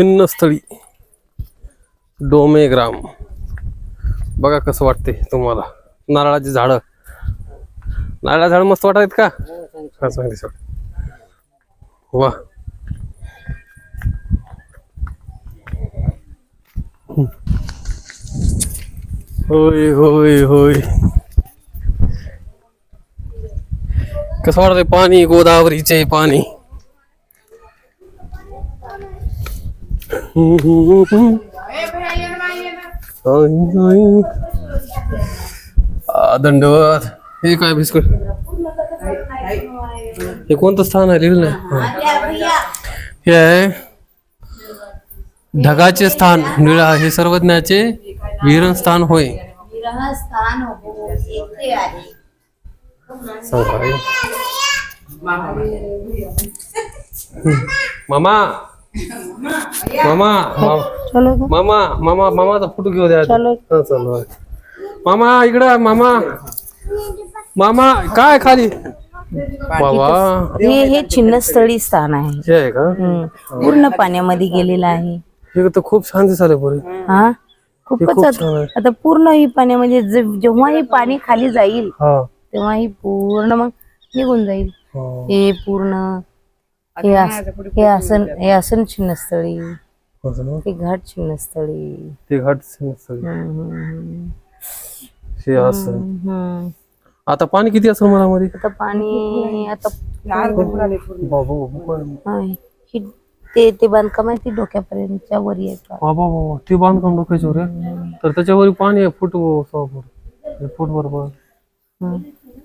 छिन्नस्थळी डोमेग्राम. बघा कसं वाटते तुम्हाला. नारळाची झाडं. नारळा झाड मस्त वाटत का? हा सर वा. होय होय होय. कसं वाटतंय पाणी? गोदावरीचे पाणी हम्म, हम्म, हम्म. आई, आई. आ, दंडवत. हे काय बिस्कुट? हे कोणतं स्थान आहे? लिहिलं नाही? हे. आहे ढगाचे स्थान. निळा हे सर्वज्ञाचे विरण स्थान होय. मामा मामा मामा चलो. मामा मामा मामाचा फोटो घेऊ द्या. चलो. हा, चलो मामा इकडं मामा. मामा काय खाली? बाबा हे हे छिन्नस्थळी स्थान आहे. हे आहे का? हम्म. पूर्ण पाण्यामध्ये गेलेलं आहे. हे तर खूप छान दिसाले बरे हा? हे खूपच खूप आता छान आहे. आता पूर्ण ही पाण्यामध्ये जे- जेव्हा ही पाणी खाली जाईल हा. तेव्हा ही पूर्ण मग निघून जाईल. हा. हे पूर्ण हे आस- हे आसन हे आसन छिन्नस्थळी? हे घाट छिन्नस्थळी ते घाट सगळं. हम्म, हम्म, हे असं हम्म. आता पाणी किती असेल मला मध्ये आता पाणी आता बाबा बाबा हा, ही ते ते बांधकाम आहे ती डोक्यापर्यंतच्या वर येत बाबा बाबा ते बांधकाम डोक्याच्यावर आहे? तर त्याच्यावर पाणी आहे फूट सहा फूट हे फूट बरोबर.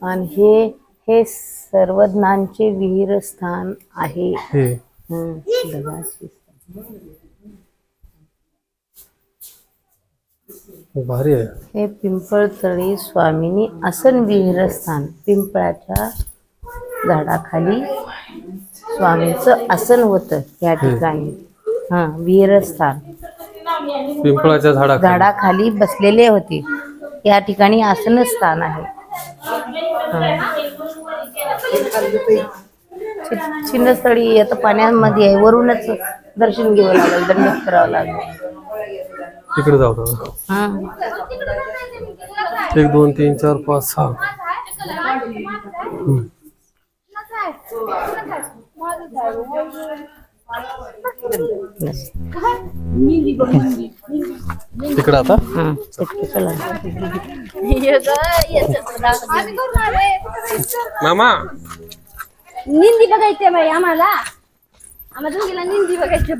आणि हे हे सर्वज्ञांचे विहीर स्थान आहे. हे. हं, ढगाचे. भारी आहे. हे पिंपळतळी स्वामिनी आसन विहीर स्थान पिंपळाच्या झाडाखाली स्वामींचं आसन होतं या ठिकाणी. हा विहीर स्थान पिंपळाच्या झाडा झाडाखाली बसलेले होते. या ठिकाणी आसन स्थान आहे. हं. छिन्नस्थळी आता पाण्यामध्ये आहे वरूनच दर्शन घ्यावं लागेल दंड करावं लागेल. तिकडे जाऊ दादा. हा. एक दोन तीन चार पाच सहा. तिकडे आता? हा तिकडे चला मामा? निंदी बघायचंय बाई आम्हाला. आम्हाला दोघीला निंदी बघायचं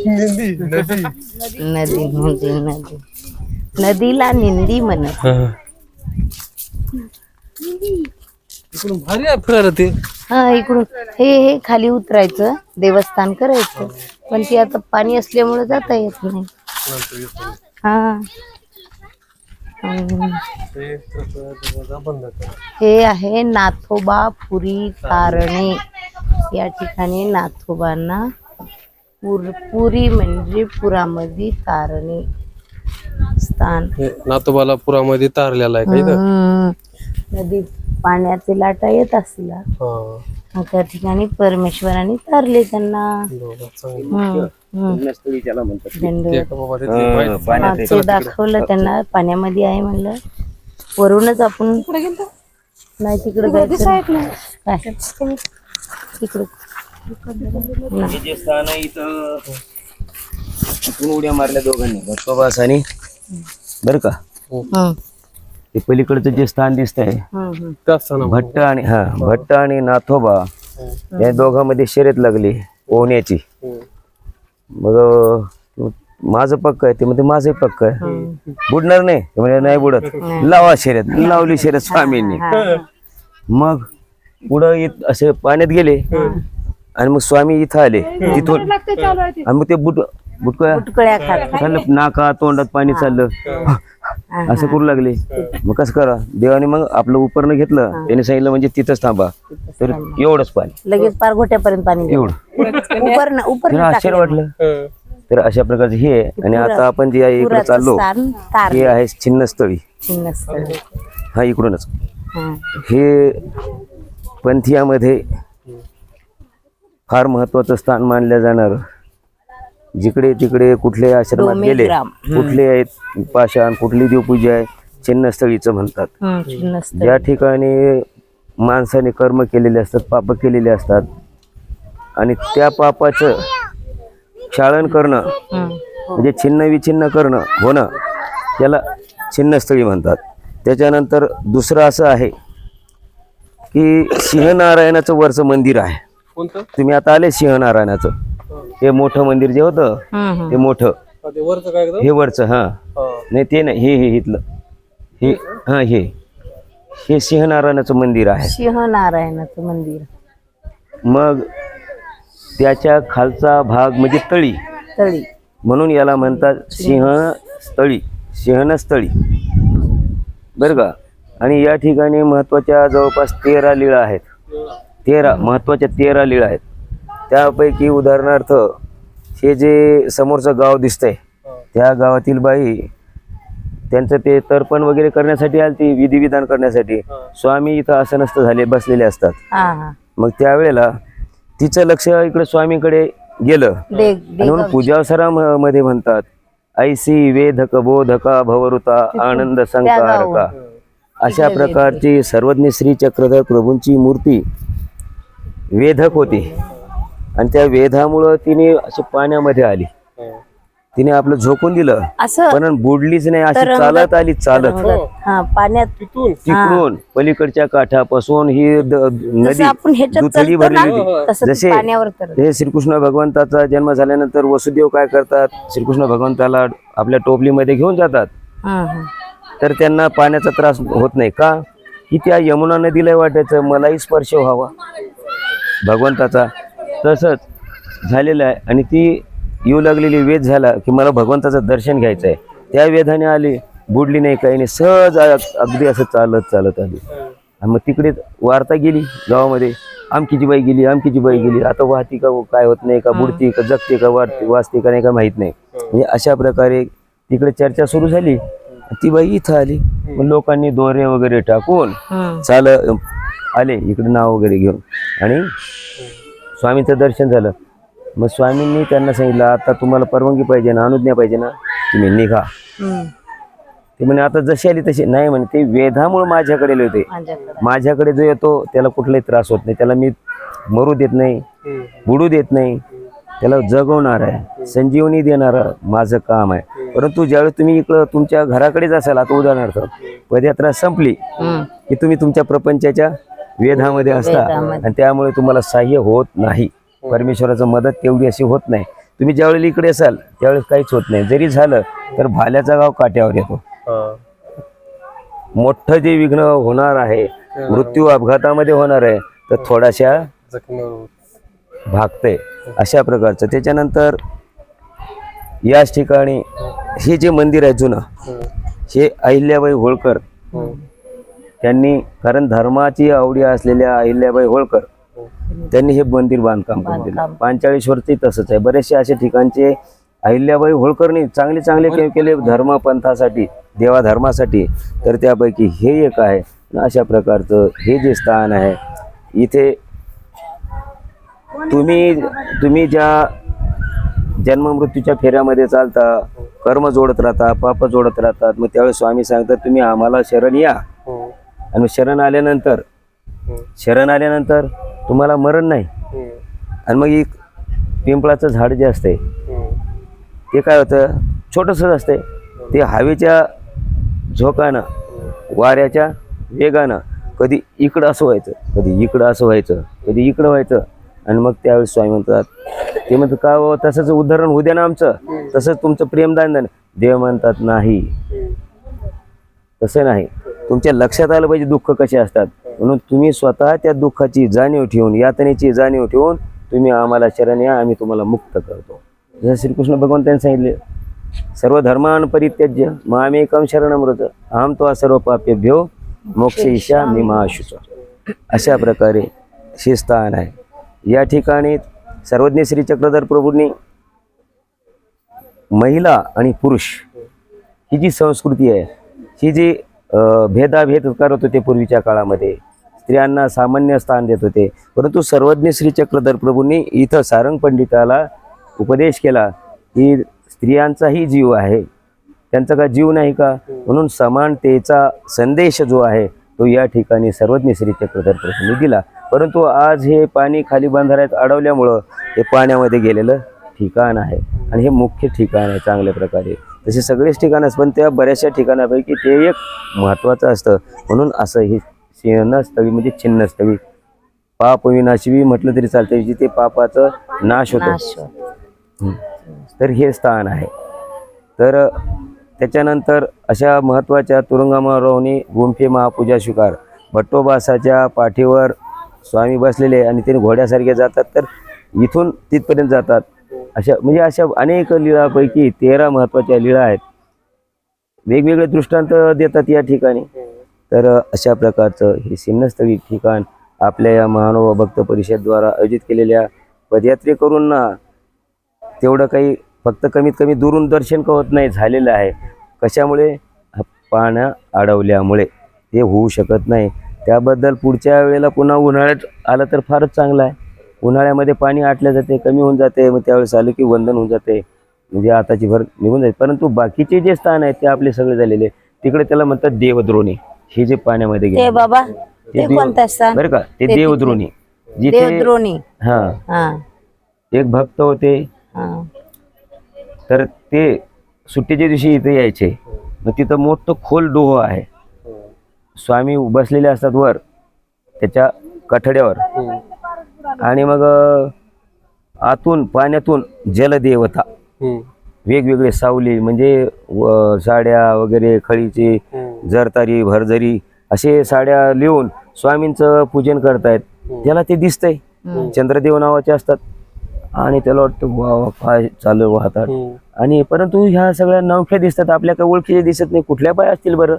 नदी नदी. नदी नदीला निंदी म्हणत. हा. इकडून भारी आहे फिरायला ते हा इकडून हे हे खाली उतरायचं देवस्थान करायचं पण ती आता पाणी असल्यामुळे जाता येत नाही हा हम्म. ते दरवाजा बंद करा. हे आहे नाथोबा पुरी तारणे या ठिकाणी नाथोबांना पुर पुरी म्हणजे पुरामध्ये तारणे स्थान हे नातोबाला पुरामध्ये तारलेला आहे का इथं हम्म. नदी पाण्याचे लाटा येत असला हा. मग त्या ठिकाणी परमेश्वराने तारले त्यांना. हम्म, हम्म. हा, ते दाखवलं त्यांना पाण्यामध्ये आहे म्हणलं. वरूनच आपण नाही तिकडे जायचं. काय? तिकडे. नाही. जे स्थान आहे इथं. इथून उड्या मारल्या दोघांनी. आणि बर का? हम्म, ते पलीकडचं जे स्थान दिसतंय. भट्ट आणि हा भट्ट आणि नाथोबा या दोघांमध्ये शर्यत लागली पोहण्याची हम्म. मग माझं पक्क आहे ते म्हणते माझं पक्क आहे. बुडणार नाही ते म्हणजे नाही बुडत. लावा शर्यत लावली शर्यत स्वामींनी. मग पुढं येत असे पाण्यात गेले. आणि मग स्वामी इथं आले तिथून. आणि मग ते बुट बुटकळ्या नाका तोंडात पाणी चाललं. असं करू लागले. मग कसं करा? देवाने मग आपलं उपरणं घेतलं. त्याने सांगितलं म्हणजे तिथंच थांबा. तर एवढंच पाणी. लगेच पार घोट्यापर्यंत पाणी. एवढं. उपर उपर त्याला आश्चर्य वाटलं. तर अशा प्रकारचं हे आहे. आणि आता आपण जे आहे इकडे चाललो स्थान तार हे आहे छिन्नस्थळी. हा इकडूनच. हा. हे पंथियामध्ये फार महत्वाचं स्थान मानलं जाणार. जिकडे तिकडे कुठले आश्रमात गेले. कुठले आहेत पाषाण कुठली देवपूजा आहे चिन्हस्थळीचं म्हणतात. ज्या ठिकाणी माणसाने कर्म केलेले असतात पाप केलेले असतात. आणि त्या पापाचं क्षाळन करणं. म्हणजे छिन्न विछिन्न करणं होणं त्याला छिन्नस्थळी म्हणतात. त्याच्यानंतर दुसरं असं आहे की सिंहनारायणाचं वरचं मंदिर आहे. कोणतं? तुम्ही आता आले सिंहनारायणाचं. हे मोठं मंदिर जे होतं. ते मोठं. हा, ते वरचं काय एकदम? हे वरचं हां. हा. नाही ते नाही हे हे इथलं. हे हां हे. हे सिंहनारायणाचं मंदिर आहे. सिंहनारायणाचं मंदिर. मग त्याच्या खालचा भाग म्हणजे तळी. तळी. म्हणून याला म्हणतात सिंहस्थळी सिंहनस्थळी. बरं का? आणि या ठिकाणी महत्त्वाच्या जवळपास तेरा लीळा आहेत. तेरा महत्त्वाच्या तेरा लीळा आहेत. त्यापैकी उदाहरणार्थ हे जे समोरचं गाव दिसतंय त्या गावातील बाई त्यांचं ते तर्पण वगैरे करण्यासाठी आली ती विधिविधान करण्यासाठी. स्वामी इथं आसनस्थ झाले बसलेले असतात. हा हा. मग त्यावेळेला तिचं लक्ष इकडे स्वामीकडे गेलं. म्हणून पूजावसरा म- मध्ये म्हणतात ऐसी वेधक बोधका भवरुता आनंद संकारका. अशा प्रकारची सर्वज्ञ श्री चक्रधर प्रभूंची मूर्ती वेधक होती. आणि त्या वेधामुळं तिने अशी पाण्यामध्ये आली. तिने आपलं झोकून दिलं. असं? पण बुडलीच नाही अशी चालत आली चालत. हा. पाण्यात तिथून. तिकडून पलीकडच्या काठापासून ही नदी दुथडी भरलेली होती. तसं ते जसे पाण्यावर तर हे श्रीकृष्ण भगवंताचा जन्म झाल्यानंतर वसुदेव काय करतात? श्रीकृष्ण भगवंताला आपल्या टोपलीमध्ये घेऊन जातात. हा हा. तर त्यांना पाण्याचा त्रास होत नाही का? की त्या यमुना नदीला वाटायचं मलाही स्पर्श व्हावा. भगवंताचा तसंच झालेलं आहे. आणि ती येऊ लागलेली वेध झाला की मला भगवंताचं दर्शन घ्यायचं आहे त्या वेधाने आली बुडली नाही काही नाही सहज अगदी असं चालत चालत आली. आणि मग तिकडे वार्ता गेली गावामध्ये. आमकीची बाई गेली आमकीची बाई गेली. आता वाहती का काय होत नाही का बुडती का जगते का वाढते वाचते का नाही का माहीत नाही. म्हणजे अशा प्रकारे तिकडे चर्चा सुरू झाली. ती बाई इथं आली. मग लोकांनी दोरे वगैरे टाकून. चाल आले इकडे नाव वगैरे घेऊन. आणि स्वामींचं दर्शन झालं. मग स्वामींनी त्यांना सांगितलं आता तुम्हाला परवानगी पाहिजे ना अनुज्ञा पाहिजे ना तुम्ही निघा. ते म्हणे आता जशी आली तशी. नाही म्हणे ते वेधामुळे माझ्याकडे होते. माझ्याकडं. जो येतो त्याला कुठलाही त्रास होत नाही. त्याला मी मरू देत नाही बुडू देत नाही. त्याला जगवणार आहे संजीवनी देणार माझं काम आहे. परंतु ज्यावेळेस तुम्ही इकडं तुमच्या घराकडेच असाल आता उदाहरणार्थ पदयात्रा संपली. की तुम्ही तुमच्या प्रपंचाच्या वेधामध्ये असता. आणि त्यामुळे तुम्हाला सहाय्य होत नाही. परमेश्वराचं मदत तेवढी अशी होत नाही. तुम्ही ज्यावेळेला इकडे असाल त्यावेळेस काहीच होत नाही. जरी झालं तर भाल्याचा गाव काट्यावर येतो. हा. मोठं जे विघ्न होणार आहे मृत्यू अपघातामध्ये होणार आहे तर थोड्याशा जखमीवर भागते. अशा प्रकारचं. त्याच्यानंतर याच ठिकाणी हे जे मंदिर आहे जुनं हे. अहिल्याबाई होळकर त्यांनी कारण धर्माची आवडी असलेल्या अहिल्याबाई होळकर त्यांनी हे मंदिर बांधकाम करून दिलं. पांचाळीश्वरती तसंच आहे. बरेचसे असे ठिकाणचे अहिल्याबाई होळकरनी चांगले चांगले केले धर्मपंथासाठी देवा धर्मासाठी तर त्यापैकी हे एक आहे. अशा प्रकारचं हे जे स्थान आहे इथे तुम्ही तुम्ही ज्या जन्ममृत्यूच्या फेऱ्यामध्ये चालता कर्म जोडत राहता पाप जोडत राहतात मग त्यावेळेस स्वामी सांगतात तुम्ही आम्हाला शरण या. आणि शरण आल्यानंतर शरण आल्यानंतर तुम्हाला मरण नाही. आणि मग एक पिंपळाचं झाड जे असते ते काय होतं? छोटंसंच असते ते हवेच्या झोकानं वाऱ्याच्या वेगानं कधी इकडं असं व्हायचं कधी इकडं असं व्हायचं कधी इकडं व्हायचं. आणि मग त्यावेळेस स्वामी म्हणतात ते म्हणतात का हो, तसंच उदाहरण होऊ द्या ना आमचं. तसंच तुमचं प्रेमदान देव म्हणतात नाही. तसं नाही. तुमच्या लक्षात आलं पाहिजे दुःख कसे असतात. म्हणून तुम्ही स्वतः त्या दुःखाची जाणीव ठेवून यातनेची जाणीव ठेवून तुम्ही आम्हाला शरण या आम्ही तुम्हाला मुक्त करतो. जसं श्रीकृष्ण भगवंतांनी सांगितले सर्व धर्मान परित्यज्य मामेकम शरणमृत आम तो सर्व पापेभ्यो मोक्ष ईशा मीमाशुच. अशा प्रकारे हे स्थान आहे. या ठिकाणी सर्वज्ञ श्री चक्रधर प्रभूंनी महिला आणि पुरुष ही जी संस्कृती आहे ही जी भेदाभेद करत होते पूर्वीच्या काळामध्ये. स्त्रियांना सामान्य स्थान देत होते. परंतु सर्वज्ञ श्री चक्रधर प्रभूंनी इथं सारंग पंडिताला उपदेश केला की स्त्रियांचाही जीव आहे. त्यांचा का जीव नाही का? म्हणून समानतेचा संदेश जो आहे तो या ठिकाणी सर्वज्ञ श्री चक्रधर प्रभूंनी दिला. परंतु आज हे पाणी खाली बांधाऱ्यात अडवल्यामुळं हे पाण्यामध्ये गेलेलं ठिकाण आहे. आणि हे मुख्य ठिकाण आहे चांगल्या प्रकारे. तसे सगळेच ठिकाण असतात पण त्या बऱ्याचशा ठिकाणापैकी ते एक महत्त्वाचं असतं. म्हणून असं हे चिन्हस्थळी म्हणजे चिन्हस्थळी पाप विनाशिवी म्हटलं तरी चालतं जिथे पापाचं नाश होतो. तर हे स्थान आहे. तर त्याच्यानंतर अशा महत्त्वाच्या तुरुंगामारोहणी गुंफे महापूजा स्वीकार. भट्टोबासाच्या पाठीवर स्वामी बसलेले आणि ते घोड्यासारखे जातात तर इथून तिथपर्यंत जातात. अशा म्हणजे अशा अनेक लीळापैकी तेरा महत्त्वाच्या लीळा आहेत. वेगवेगळे दृष्टांत देतात या ठिकाणी. तर अशा प्रकारचं हे सिन्नस्थळी ठिकाण आपल्या या महानुभाव भक्त परिषदद्वारा आयोजित केलेल्या पदयात्रेकरूंना तेवढं काही फक्त कमीत कमी दुरून दर्शन होत नाही झालेलं आहे. कशामुळे? पाण्या अडवल्यामुळे. ते होऊ शकत नाही. त्याबद्दल पुढच्या वेळेला पुन्हा उन्हाळ्यात आलं तर फारच चांगलं आहे. उन्हाळ्यामध्ये पाणी आटलं जाते कमी होऊन जाते मग त्यावेळेस आलं की वंदन होऊन जाते. म्हणजे आताची भर निघून जाते. परंतु बाकीचे जे स्थान आहेत ते आपले सगळे झालेले तिकडे त्याला म्हणतात देवद्रोणी. हे जे पाण्यामध्ये ते गेले बाबा ते देव- कोणतं स्थान? बरं का? ते ते देवद्रोणी. जिथे देवद्रोणी. हा. हा. एक भक्त होते. हा. तर ते सुट्टीच्या दिवशी इथे यायचे. मग तिथं मोठं खोल डोह आहे. स्वामी बसलेले असतात वर त्याच्या कठड्यावर. आणि मग आतून पाण्यातून जलदेवता. वेगवेगळे सावली म्हणजे साड्या वगैरे खळीची जरतारी भरजरी असे साड्या लिहून स्वामींचं पूजन करतायत. त्याला ते दिसतंय. चंद्रदेव नावाचे असतात. आणि त्याला वाटतं वा काय चालू वाहतात. आणि परंतु ह्या सगळ्या नवख्या दिसतात. आपल्या काही ओळखीचे दिसत नाही. कुठल्या पाय असतील बरं.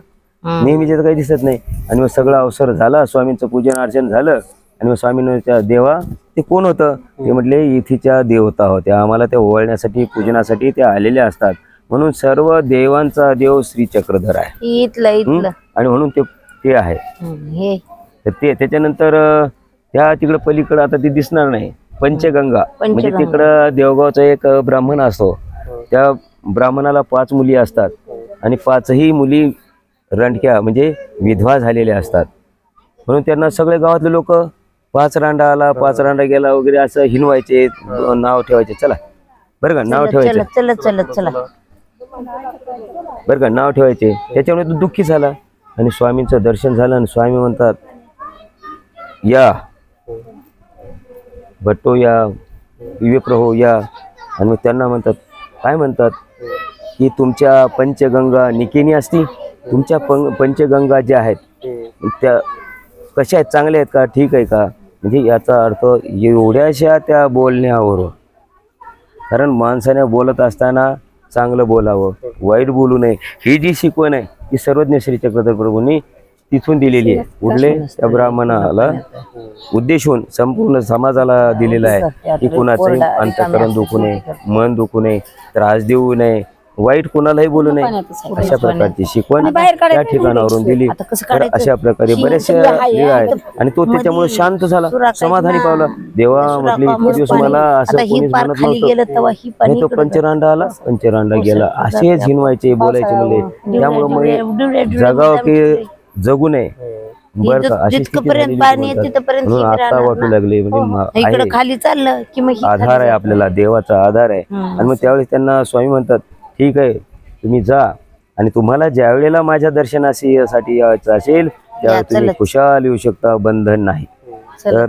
नेहमीचे तर काही दिसत नाही. आणि मग सगळा अवसर झाला. स्वामींचं पूजन अर्चन झालं. आणि मग स्वामींच्या देवा ते कोण होतं? ते म्हटले इथेच्या देवता होत्या आम्हाला त्या ओवळण्यासाठी पूजनासाठी ते आलेले असतात. म्हणून सर्व देवांचा देव श्री चक्रधर आहे. इथलं हं? इथलं. आणि म्हणून ते ते आहे. हं, हे. तर ते त्याच्यानंतर त्या तिकडं पलीकडं आता ते दिसणार नाही. पंचगंगा. म्हणजे. तिकडं देवगावचा एक ब्राह्मण असतो. त्या ब्राह्मणाला पाच मुली असतात. आणि पाचही मुली रंडक्या म्हणजे विधवा झालेल्या असतात. म्हणून त्यांना सगळे गावातले लोक पाच रांडा आला पाच रांडा गेला वगैरे असं हिनवायचे नाव ठेवायचे. चला. बरं का नाव ठेवायचं. चला चला चला बरं का नाव ठेवायचे. त्याच्यामुळे तो दुःखी झाला आणि स्वामींचं दर्शन झालं आणि स्वामी म्हणतात या. भट्टो या विवेप्रहो या. आणि मग त्यांना म्हणतात काय म्हणतात? की तुमच्या पंचगंगा निकेनी असती तुमच्या पं पंचगंगा ज्या आहेत त्या कशा आहेत? चांगल्या आहेत का? ठीक आहे का? म्हणजे याचा अर्थ एवढ्याशा त्या बोलण्यावरून. कारण माणसाने बोलत असताना चांगलं बोलावं वाईट बोलू नये. ही जी शिकवण आहे ती सर्वज्ञ श्री चक्रधर प्रभूंनी तिथून दिलेली आहे. कुठले? त्या ब्राह्मणाला उद्देशून संपूर्ण समाजाला दिलेलं आहे. की कुणाचंही अंतकरण दुखू नये मन दुखू नये त्रास देऊ नये. वाईट कुणालाही बोलू नये. अशा प्रकारची शिकवण त्या ठिकाणावरून दिली. तर अशा प्रकारे बऱ्याचशा आहेत. आणि तो त्याच्यामुळे शांत झाला समाधानी पावला. देवा म्हटले इतके दिवस मला असं ही कोणीच म्हणत नव्हतं. ही तो पंचरांडा आला पंचरांडा गेला. असेच हिनवायचे बोलायचे म्हणले. त्यामुळे मग जगाव की जगू नये. बर ही आता वाटू. लागले म्हणजे आहे. खाली चाललं की ही आधार आहे आपल्याला देवाचा आधार आहे. आणि मग त्यावेळेस त्यांना स्वामी म्हणतात ठीक आहे तुम्ही जा. आणि तुम्हाला ज्या वेळेला माझ्या दर्शनासाठी यायचं असेल त्यावेळेस तुम्ही. खुशाल येऊ शकता बंधन नाही. तर.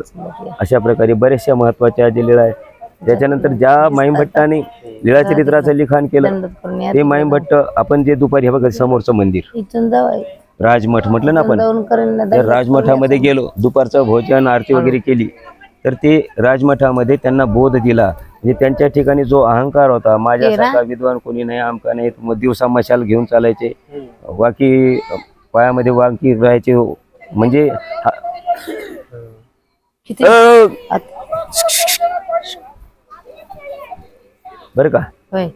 अशा प्रकारे बऱ्याचशा महत्त्वाच्या लीळा आहेत त्याच्यानंतर ज्या माईमभट्टाने लीळा चरित्राचं लिखाण केलं. ते माईमभट्ट आपण जे दुपारी हे बघा समोरचं मंदिर. राजमठ म्हटलं ना आपण राजमठामध्ये गेलो दुपारचं भोजन आरती वगैरे केली. तर ते राजमठामध्ये त्यांना बोध दिला. म्हणजे त्यांच्या ठिकाणी जो अहंकार होता माझ्यासारखा विद्वान कोणी नाही आमका नाही मग दिवसा मशाल घेऊन चालायचे. वाकी पायामध्ये वाकी राहायचे. म्हणजे हा- बरं का? होय.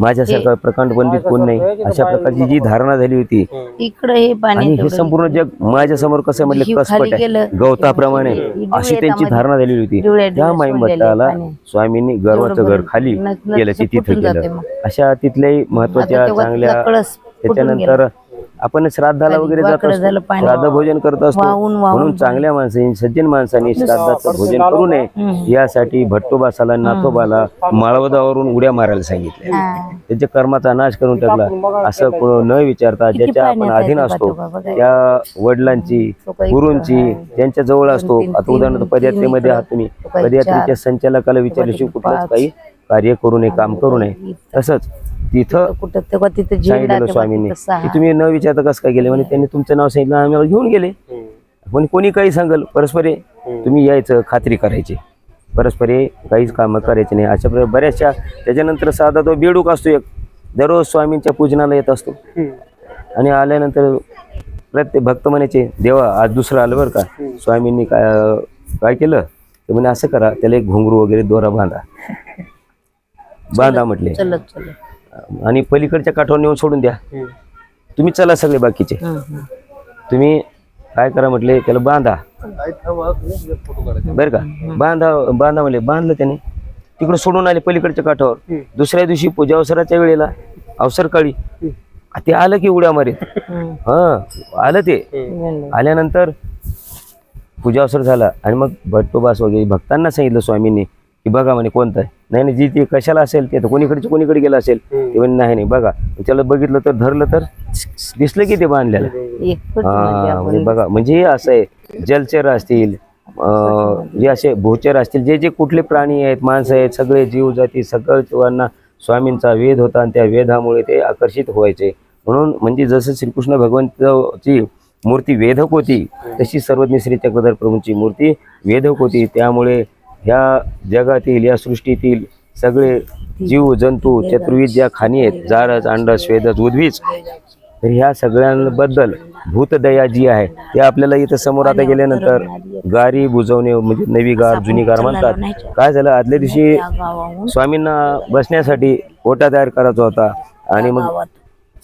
माझ्यासारखा प्रकांड पंडित कोण नाही. अशा प्रकारची जी धारणा झाली होती. इकडं हे पाणी आणि हे. संपूर्ण जग माझ्यासमोर कसं म्हटलं ही कसपट आहे. गवताप्रमाणे. अशी त्यांची धारणा झालेली होती. त्या माईमत्ताला पाणी. स्वामींनी गर्वाचं घर खाली केलं ते तिथं केलं. अशा तिथल्याही महत्त्वाच्या चांगल्या त्याच्यानंतर आपण श्राद्धाला वगैरे जात असतो. श्राद्ध भोजन करत असतो. म्हणून चांगल्या माणसांनी सज्जन माणसांनी श्राद्धाचं भोजन करू नये. यासाठी भट्टोबासाला नाथोबाला माळवदावरून उड्या मारायला सांगितले. त्यांच्या कर्माचा नाश करून टाकला. असं कोण न विचारता ज्याच्या आपण अधीन असतो. त्या वडिलांची गुरूंची त्यांच्या जवळ असतो. आता उदाहरणार्थ पदयात्रेमध्ये आहात तुम्ही. पदयात्रेच्या. संचालकाला विचारल्याशिवाय कुठलंच. काही कार्य करू नये काम करू नये. तसंच तिथं कुठं तेव्हा तिथं सांगितलेलं स्वामींनी. की तुम्ही न विचारता कसं काय गेले म्हणजे त्यांनी तुमचं नाव सांगितलं आम्हाला घेऊन गेले. पण कोणी काही सांगल परस्पर तुम्ही यायचं खात्री करायची. परस्पर हे काहीच कामं करायची नाही. अशा प्रकारे बऱ्याचशा त्याच्यानंतर साधा तो बेडूक असतो एक. दररोज स्वामींच्या पूजनाला येत असतो. आणि आल्यानंतर प्रत्येक भक्त म्हणायचे देवा आज दुसरं आलं बरं का? स्वामींनी काय काय केलं? ते म्हणे असं करा त्याला एक घुंगरू वगैरे दोरा बांधा. बांधा म्हटले. चलत चलत आणि पलीकडच्या काठावर नेऊन सोडून द्या. तुम्ही चला सगळे बाकीचे. तुम्ही काय करा म्हटले त्याला बांधा. बरं का? बांधा बांधा म्हणले बांधलं त्याने. तिकडे सोडून आले पलीकडच्या काठावर. दुसऱ्या दिवशी पूजा अवसराच्या वेळेला अवसर काळी. ते आलं की उड्या मारीत. हं. आलं ते. आल्यानंतर पूजा अवसर झाला. आणि मग भट्टोबास वगैरे भक्तांना सांगितलं स्वामींनी की बघा म्हणे कोणतं आहे. नाही नाही जी ती कशाला असेल ते तर कोणीकडचे कोणीकडे गेलं असेल ते म्हणे नाही नाही बघा त्याला बघितलं तर धरलं तर दिसलं की ते बांधलेलं म्हणजे हा म्हणजे बघा म्हणजे हे असं आहे जलचर असतील जे असे भूचर असतील जे जे कुठले प्राणी आहेत माणसं आहेत सगळे जीव जाती सगळं जीवांना स्वामींचा वेध होता आणि त्या वेधामुळे ते आकर्षित व्हायचे. म्हणून म्हणजे जसं श्रीकृष्ण भगवंताची मूर्ती वेधक होती तशी सर्वज्ञ श्री चक्रधर प्रभूंची मूर्ती वेधक होती. त्यामुळे ह्या जगातील या सृष्टीतील सगळे जीव जंतू चतुर्विध ज्या खाणी आहेत जारज अंडस स्वेदस उद्वीज तर ह्या सगळ्यांबद्दल भूतदया जी आहे ते आपल्याला इथं समोर आता गेल्यानंतर गारी बुजवणे म्हणजे नवी गार जुनी गार म्हणतात. काय झालं? आदल्या दिवशी स्वामींना बसण्यासाठी ओटा तयार करायचा होता आणि मग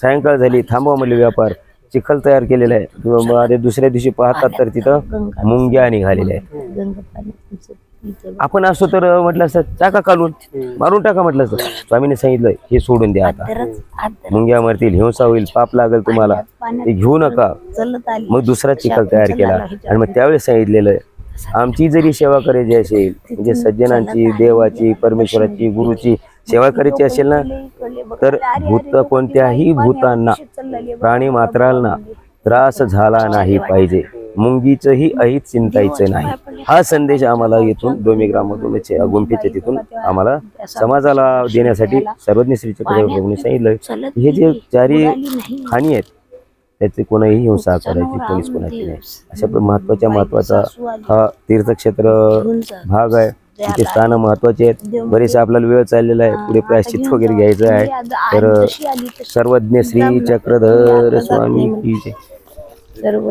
सायंकाळ झाली थांबवा म्हणले व्यापार. चिखल तयार केलेला आहे. किंवा मग दुसऱ्या दिवशी पाहतात तर तिथं मुंग्या निघालेल्या आहेत. आपण असतो तर म्हटलं असतं टाका काढून मारून टाका म्हटलं असतं. स्वामीने सांगितलं हे सोडून द्या आता. मुंग्या मरतील हिंसा होईल पाप लागेल तुम्हाला. ते घेऊ नका. चलत आली. मग दुसरा चिखल तयार केला. आणि मग त्यावेळेस सांगितलेलं आहे, आमची जरी सेवा करायची असेल म्हणजे सज्जनांची देवाची परमेश्वराची गुरुची सेवा करायची असेल ना तर भूत कोणत्याही भूतांना प्राणी मात्रांना त्रास झाला नाही पाहिजे. मुंगीचंही अहित चिंतायचं नाही. हा संदेश आम्हाला येथून डोमेग्राममधून म्हणजे गुंफेच्या तिथून आम्हाला समाजाला देण्यासाठी सर्वज्ञ श्री चक्रवर्ती सांगितलं हे जे चारी खाणी आहेत त्याचे कोणाही हिंसा करायची कोणीच कोणाची नाही. अशा महत्त्वाच्या महत्त्वाचा हा तीर्थक्षेत्र भाग आहे. तिथे स्थान महत्त्वाचे आहेत. बरेचसे आपल्याला वेळ चाललेला आहे. पुढे प्रायश्चित वगैरे घ्यायचं आहे. तर सर्वज्ञ श्री चक्रधर स्वामी. सर्व